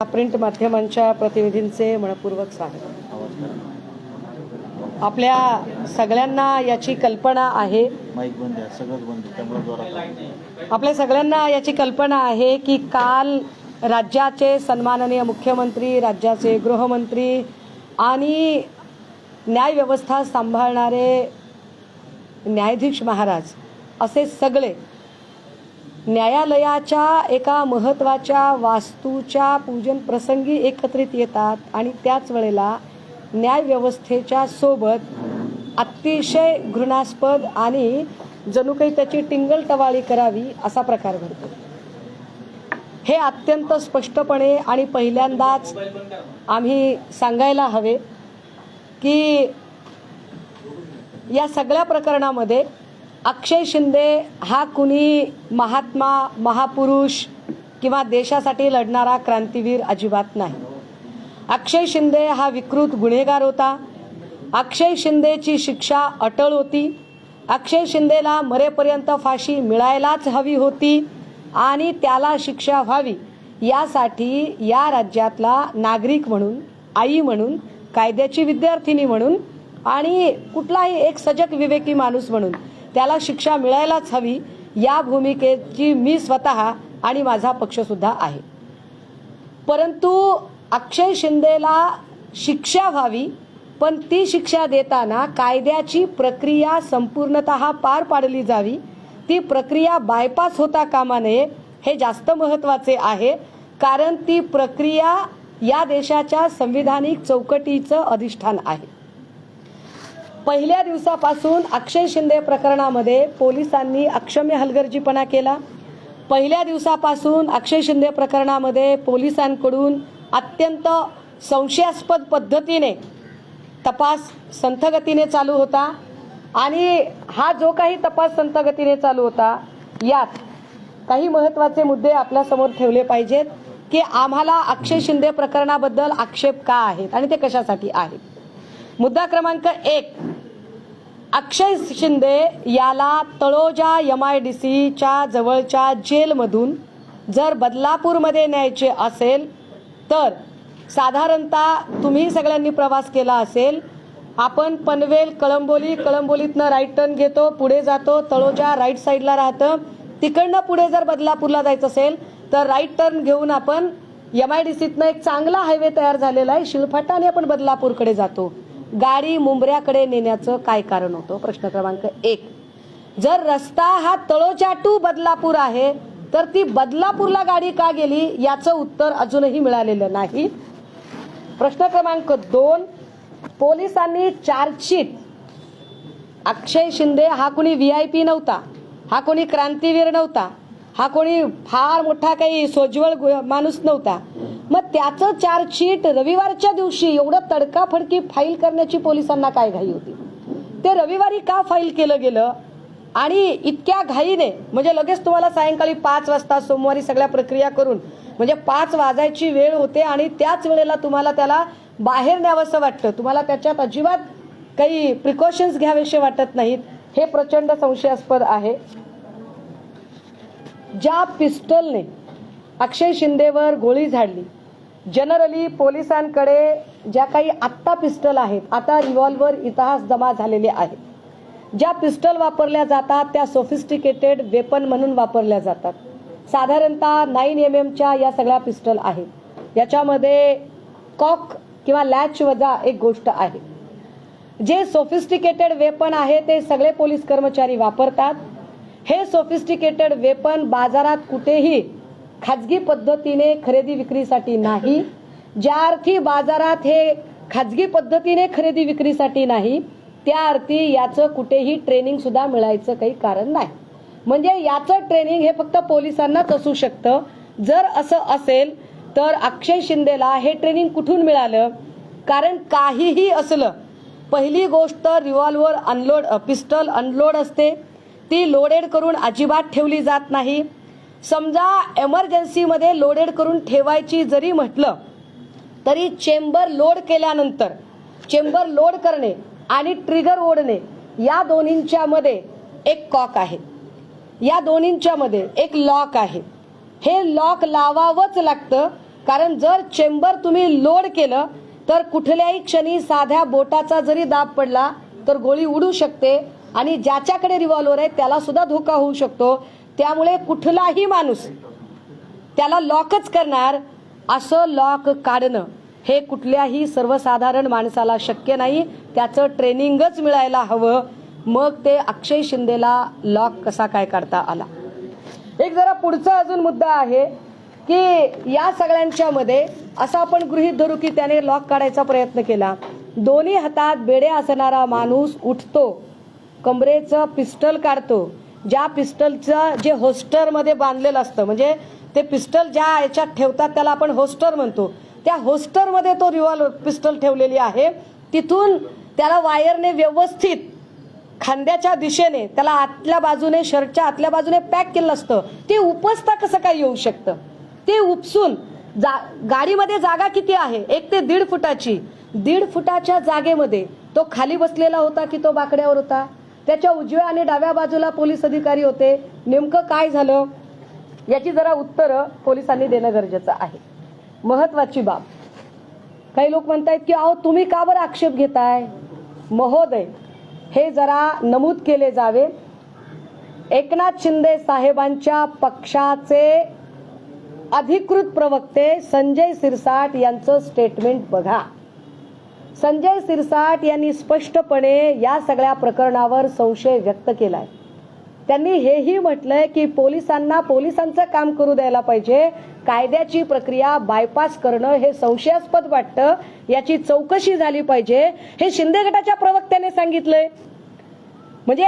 Print माध्यमांच्या प्रतिनिधींचे मनपूर्वक स्वागत आपल्या सगळ्यांना याची कल्पना आहे. आपल्या सगळ्यांना याची कल्पना आहे की काल राज्याचे सन्माननीय मुख्यमंत्री राज्याचे गृहमंत्री आणि न्यायव्यवस्था सांभाळणारे न्यायाधीश महाराज असे सगळे न्यायालयाच्या एका महत्त्वाच्या वास्तूच्या पूजन प्रसंगी एकत्रित येतात आणि त्याच वेळेला न्यायव्यवस्थेच्या सोबत अतिशय घृणास्पद आणि जणू काही त्याची टिंगलटवाळी करावी असा प्रकार घडतो. हे अत्यंत स्पष्टपणे आणि पहिल्यांदाच आम्ही सांगायला हवे की या सगळ्या प्रकरणामध्ये अक्षय शिंदे हा कुणी महात्मा महापुरुष किंवा देशासाठी लढणारा क्रांतीवीर अजिबात नाही. अक्षय शिंदे हा विकृत गुन्हेगार होता. अक्षय शिंदेची शिक्षा अटळ होती. अक्षय शिंदेला मरेपर्यंत फाशी मिळायलाच हवी होती आणि त्याला शिक्षा व्हावी यासाठी या राज्यातला नागरिक म्हणून आई म्हणून कायद्याची विद्यार्थिनी म्हणून आणि कुठलाही एक सजग विवेकी माणूस म्हणून त्याला शिक्षा मिळायलाच हवी या भूमिकेची मी स्वतः आणि माझा पक्ष सुद्धा आहे. परंतु अक्षय शिंदेला शिक्षा व्हावी पण ती शिक्षा देताना कायद्याची प्रक्रिया संपूर्णत पार पाडली जावी. ती प्रक्रिया बायपास होता कामा नये हे जास्त महत्त्वाचे आहे कारण ती प्रक्रिया या देशाच्या संविधानिक चौकटीचं अधिष्ठान आहे. पहिल्या दिवसापासून अक्षय शिंदे प्रकरणामध्ये पोलिसांनी अक्षम्य हलगर्जीपणा केला. पहिल्या दिवसापासून अक्षय शिंदे प्रकरणामध्ये पोलिसांकडून अत्यंत संशयास्पद पद्धतीने तपास संथगतीने चालू होता आणि हा जो काही तपास संथगतीने चालू होता यात काही महत्त्वाचे मुद्दे आपल्यासमोर ठेवले पाहिजेत की आम्हाला अक्षय शिंदे प्रकरणाबद्दल आक्षेप का आहेत आणि ते कशासाठी आहेत. मुद्दा क्रमांक एक अक्षय शिंदे याला तळोजा एम आय डी सीच्या जवळच्या जेलमधून जर बदलापूरमध्ये न्यायचे असेल तर साधारणतः तुम्ही सगळ्यांनी प्रवास केला असेल. आपण पनवेल कळंबोली कळंबोलीतनं राईट टर्न घेतो पुढे जातो तळोजा राईट साईडला राहतं. तिकडनं पुढे जर बदलापूरला जायचं असेल तर राईट टर्न घेऊन आपण एम आय डी सीतनं एक चांगला हायवे तयार झालेला आहे. शिळफाटाने आपण बदलापूरकडे जातो. गाडी मुंबऱ्याकडे नेण्याचं काय कारण होतं? प्रश्न क्रमांक एक. जर रस्ता हा तळोचाटू बदलापूर आहे तर ती बदलापूरला गाडी का गेली? याचं उत्तर अजूनही मिळालेलं नाही. प्रश्न क्रमांक दोन. पोलिसांनी चार्जशीट. अक्षय शिंदे हा कोणी व्ही आय पी नव्हता. हा कोणी क्रांतीवीर नव्हता. हा कोणी फार मोठा काही सोज्वळ माणूस नव्हता. मग त्याचं चार्जशीट रविवारच्या दिवशी एवढं तडकाफडकी फाईल करण्याची पोलिसांना काय घाई होती? ते रविवारी का फाईल केलं गेलं? आणि इतक्या घाईने म्हणजे लगेच तुम्हाला सायंकाळी पाच वाजता सोमवारी सगळ्या प्रक्रिया करून म्हणजे पाच वाजायची वेळ होते आणि त्याच वेळेला तुम्हाला त्याला बाहेर न्यावंसं वाटतं. तुम्हाला त्याच्यात अजिबात काही प्रिकॉशन्स घ्यावेसे वाटत नाहीत. हे प्रचंड संशयास्पद आहे. ज्या पिस्टलने अक्षय शिंदेवर गोळी झाडली जनरली पोलिसांकडे ज्या काही आत्ता पिस्टल आहेत आता रिव्हॉल्वर इतिहास जमा झालेले आहेत. ज्या पिस्टल वापरल्या जातात त्या सोफिस्टिकेटेड वेपन म्हणून वापरल्या जातात. साधारणतः नाईन एम एमच्या या सगळ्या पिस्टल आहेत. याच्यामध्ये कॉक किंवा लॅच वजा एक गोष्ट आहे. जे सोफिस्टिकेटेड वेपन आहे ते सगळे पोलीस कर्मचारी वापरतात. हे सोफिस्टिकेटेड वेपन बाजारात कुठेही खाजगी पद्धतीने खरेदी विक्रीसाठी नाही. ज्या अर्थी बाजारात हे खाजगी पद्धतीने खरेदी विक्रीसाठी नाही त्या अर्थी याचं कुठेही ट्रेनिंग सुद्धा मिळायचं काही कारण नाही. म्हणजे याचं ट्रेनिंग हे फक्त पोलिसांनाच असू शकतं. जर असं असेल तर अक्षय शिंदेला हे ट्रेनिंग कुठून मिळालं? कारण काहीही असलं पहिली गोष्ट रिव्हॉल्वर अनलोड पिस्टल अनलोड असते. ती लोडेड करून अजिबात ठेवली जात नाही. समजा एमर्जन्सीमध्ये लोडेड करून ठेवायची जरी म्हटलं तरी चेंबर लोड केल्यानंतर चेंबर लोड करणे आणि ट्रिगर ओढणे या दोन्हींच्या मध्ये एक कॉक आहे. या दोन्हींच्या मध्ये एक लॉक आहे. हे लॉक लावावंच लागतं कारण जर चेंबर तुम्ही लोड केलं तर कुठल्याही क्षणी साध्या बोटाचा जरी दाब पडला तर गोळी उडू शकते आणि ज्याच्याकडे रिव्हॉल्वर आहे त्याला सुद्धा धोका होऊ शकतो. त्यामुळे कुठलाही माणूस त्याला लॉकच करणार असं लॉक काढणं हे कुठल्याही सर्वसाधारण माणसाला शक्य नाही. त्याचं ट्रेनिंगच मिळायला हवं. मग ते अक्षय शिंदेला लॉक कसा काय काढता आला? एक जरा पुढचा अजून मुद्दा आहे की या सगळ्यांच्या मध्ये असं आपण गृहीत धरू की त्याने लॉक काढायचा प्रयत्न केला. दोन्ही हातात बेडे असणारा माणूस उठतो कमरेचं पिस्टल काढतो ज्या पिस्टलचं जे होस्टरमध्ये बांधलेलं असतं म्हणजे ते पिस्टल ज्या याच्यात ठेवतात त्याला आपण होस्टर म्हणतो. त्या होस्टरमध्ये तो रिव्हॉल्वर पिस्टल ठेवलेली आहे. तिथून त्याला वायरने व्यवस्थित खांद्याच्या दिशेने त्याला आतल्या बाजूने शर्टच्या आतल्या बाजूने पॅक केलं असतं. ते उपसता कसं काय येऊ शकतं? ते उपसून जा गाडीमध्ये जागा किती आहे? एक ते दीड फुटाची. दीड फुटाच्या जागेमध्ये तो खाली बसलेला होता की तो बाकड्यावर होता? त्याच्या उजव्या आणि डाव्या बाजूला पोलीस अधिकारी होते. नेमकं काय झालं? याची जरा उत्तरं पोलिसांनी देणं गरजेचं आहे. महत्वाची बाब. काही लोक म्हणतायत की अहो तुम्ही का बरं आक्षेप घेताय? महोदय हे जरा नमूद केले जावे. एकनाथ शिंदे साहेबांच्या पक्षाचे अधिकृत प्रवक्ते संजय सिरसाट यांचं स्टेटमेंट बघा. संजय सिरसाट यांनी स्पष्टपणे या सगळ्या प्रकरणावर संशय व्यक्त केलाय. त्यांनी हेही म्हटलंय की पोलिसांना पोलिसांचं काम करू द्यायला पाहिजे. कायद्याची प्रक्रिया बायपास करणं हे संशयास्पद वाटतं. याची चौकशी झाली पाहिजे. हे शिंदे गटाच्या प्रवक्त्याने सांगितलंय. म्हणजे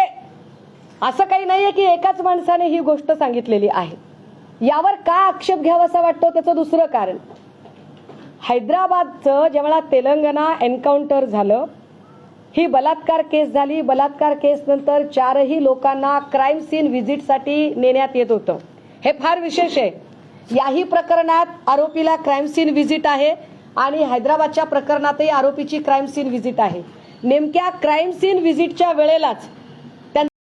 असं काही नाहीये की एकाच माणसाने ही गोष्ट सांगितलेली आहे. यावर का आक्षेप घ्यावासा वाटतो त्याचं दुसरं कारण? हैदराबादचं जेव्हा तेलंगणा एन्काउंटर झालं ही बलात्कार केस झाली. बलात्कार केस नंतर चारही लोकांना क्राईम सीन व्हिजिटसाठी नेण्यात येत होतं. हे फार विशेष आहे. याही प्रकरणात आरोपीला क्राईम सीन व्हिजिट आहे आणि हैदराबादच्या प्रकरणातही आरोपीची क्राईम सीन व्हिजिट आहे. नेमक्या क्राईम सीन व्हिजिटच्या वेळेलाच